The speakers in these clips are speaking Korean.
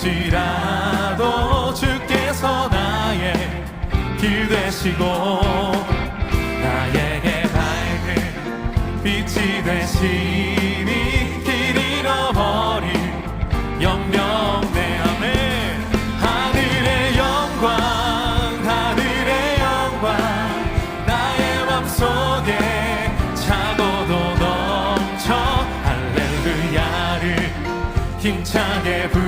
지라도 주께서 나의 길 되시고 나에게 밝은 빛이 되시니 길 잃어버린 영병 내 안에 하늘의 영광 하늘의 영광 나의 맘속에 차고도 넘쳐 할렐루야를 힘차게 부르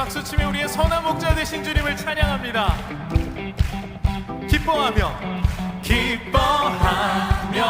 박수치며 우리의 선한 목자 되신 주님을 찬양합니다. 기뻐하며 기뻐하며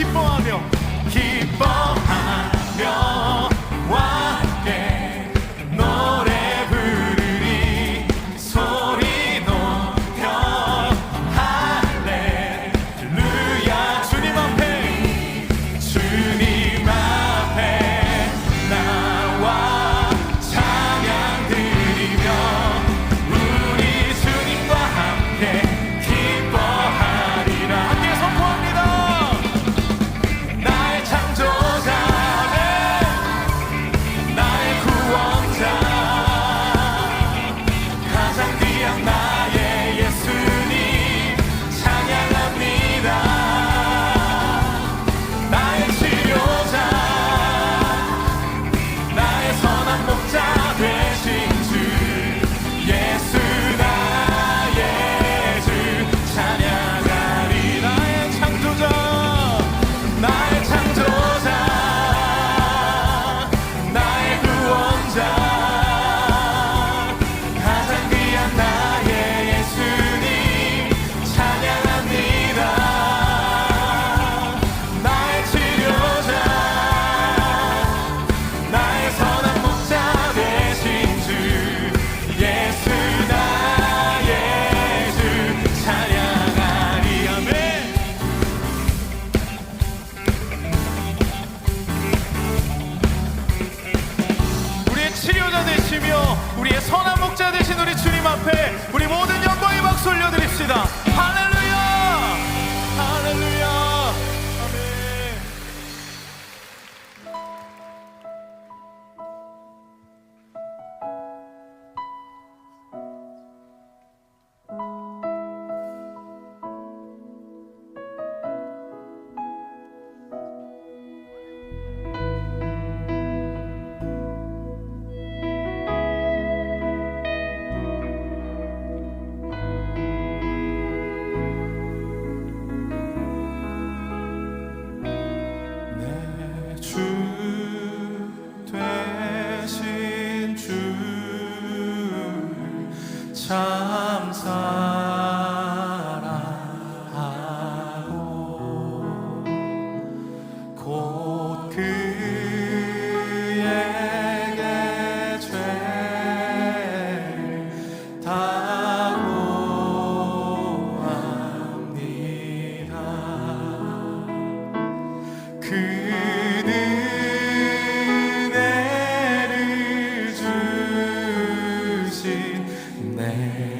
기뻐하며 기뻐하며 와 there.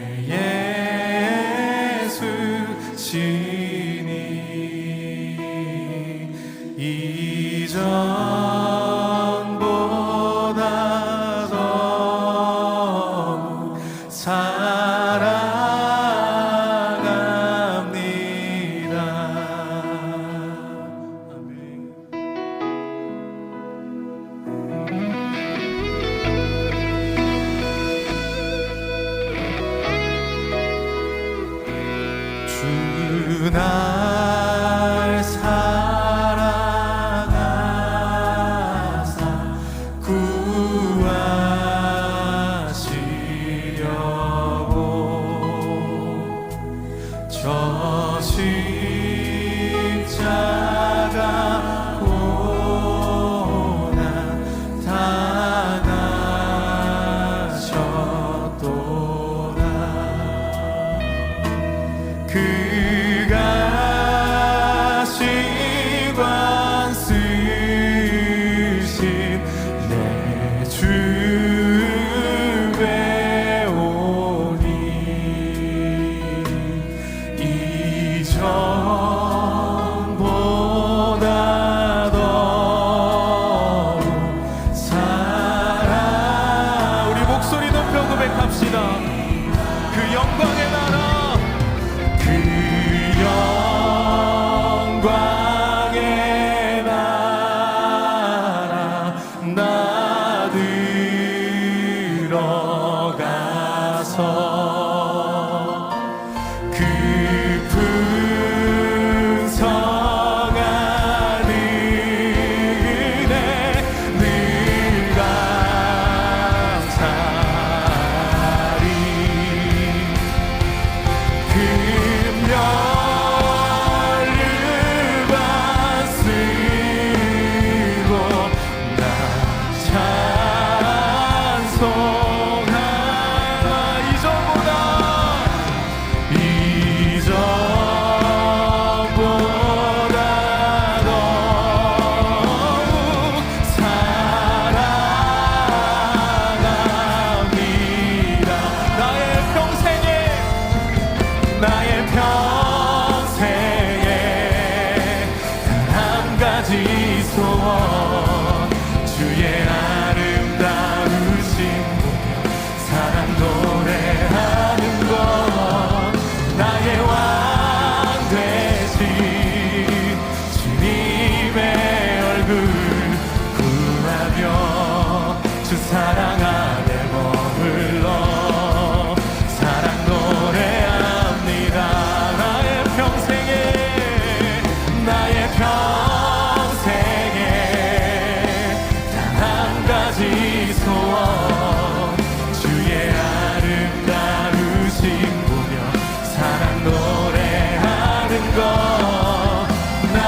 나.